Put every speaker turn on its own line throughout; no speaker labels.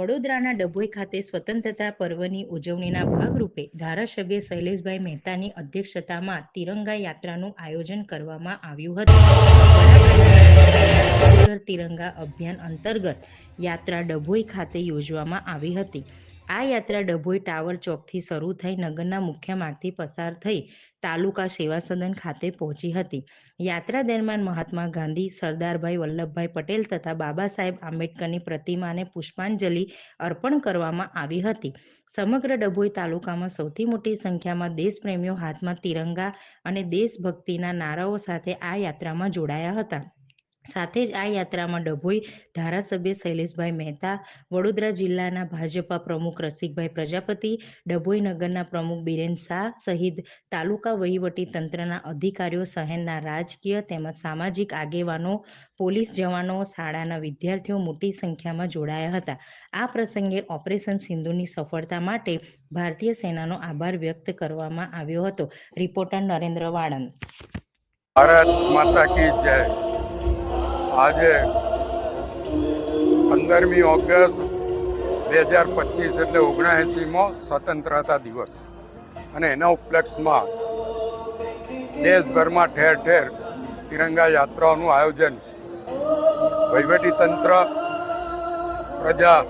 વડોદરાના ડભોઈ ખાતે સ્વતંત્રતા પર્વની ઉજવણીના ભાગરૂપે ધારાસભ્ય શૈલેષભાઈ મહેતાની અધ્યક્ષતામાં તિરંગા યાત્રાનું આયોજન કરવામાં આવ્યું હતું. તિરંગા અભિયાન અંતર્ગત યાત્રા ડભોઈ ખાતે યોજવામાં આવી હતી. આ યાત્રા ડભોઈ ટાવર ચોકથી શરૂ થઈ નગરના મુખ્ય માર્ગથી પસાર થઈ તાલુકા સેવા સદન ખાતે પહોંચી હતી. યાત્રા દરમિયાન મહાત્મા ગાંધી, સરદારભાઈ વલ્લભભાઈ પટેલ તથા બાબા સાહેબ આંબેડકરની પ્રતિમાને પુષ્પાંજલિ અર્પણ કરવામાં આવી હતી. સમગ્ર ડભોઈ તાલુકામાં સૌથી મોટી સંખ્યામાં દેશપ્રેમીઓ હાથમાં તિરંગા અને દેશભક્તિના નારાઓ સાથે આ યાત્રામાં જોડાયા હતા. સાથે જ આ યાત્રામાં ડભોઈ ધારાસભ્ય શૈલેષભાઈ મહેતા, વડોદરા જિલ્લાના ભાજપા પ્રમુખ રસિકભાઈ પ્રજાપતિ, ડભોઈ નગરના પ્રમુખ બિરેન શાહ સહિત તાલુકા વહીવટી તંત્રના અધિકારીઓ શહેરના રાજકીય તેમજ સામાજિક આગેવાનો, પોલીસ જવાનો, શાળાના વિદ્યાર્થીઓ મોટી સંખ્યામાં જોડાયા હતા. આ પ્રસંગે ઓપરેશન સિંધુની સફળતા માટે ભારતીય સેનાનો આભાર વ્યક્ત કરવામાં આવ્યો હતો. રિપોર્ટર નરેન્દ્ર વાળંદ.
ભારત માતા કી જય. આજે પંદરમી ઓગસ્ટ બે હજાર પચીસ એટલે ઓગણએંસીમો સ્વતંત્રતા દિવસ. અને એના ઉપલક્ષમાં દેશભરમાં ઠેર ઠેર તિરંગા યાત્રાઓનું આયોજન વહીવટી તંત્ર પ્રજા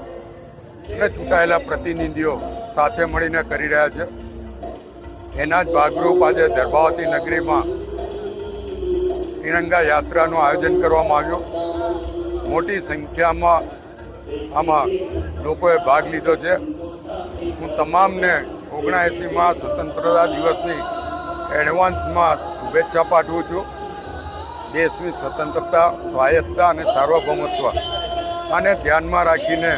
અને ચૂંટાયેલા પ્રતિનિધિઓ સાથે મળીને કરી રહ્યા છે. એના જ ભાગરૂપ આજે દર્ભાવતી નગરીમાં તિરંગા યાત્રાનું આયોજન કરવામાં આવ્યું. મોટી સંખ્યામાં આમાં લોકોએ ભાગ લીધો છે. હું તમામને ઓગણએંસીમાં સ્વતંત્રતા દિવસની એડવાન્સમાં શુભેચ્છા પાઠવું છું. દેશની સ્વતંત્રતા, સ્વાયત્તતા અને સાર્વભૌમત્વ. આને ધ્યાનમાં રાખીને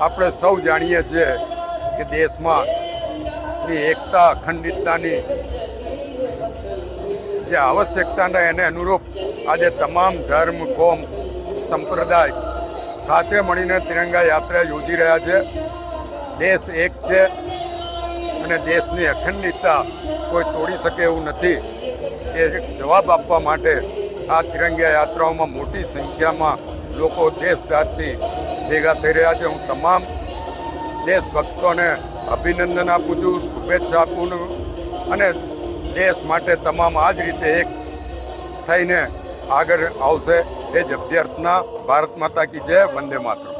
આપણે સૌ જાણીએ છીએ કે દેશમાં એકતા, અખંડિતતાની જે આવશ્યકતાને એને અનુરૂપ આજે તમામ ધર્મ, કોમ, સંપ્રદાય સાથે મળીને તિરંગા યાત્રા યોજી રહ્યા છે. દેશ એક છે અને દેશની અખંડિતતા કોઈ તોડી શકે એવું નથી. એ જવાબ આપવા માટે આ તિરંગા યાત્રાઓમાં મોટી સંખ્યામાં લોકો દેશદાતથી ભેગા થઈ રહ્યા છે. હું તમામ દેશભક્તોને અભિનંદન આપું છું, શુભેચ્છા આપું અને દેશ માટે તમામ આ જ રીતે એક થઈને આગળ આવશે. એ જ અભ્યર્થના ભારત માતા કી જય, વંદે માતરમ.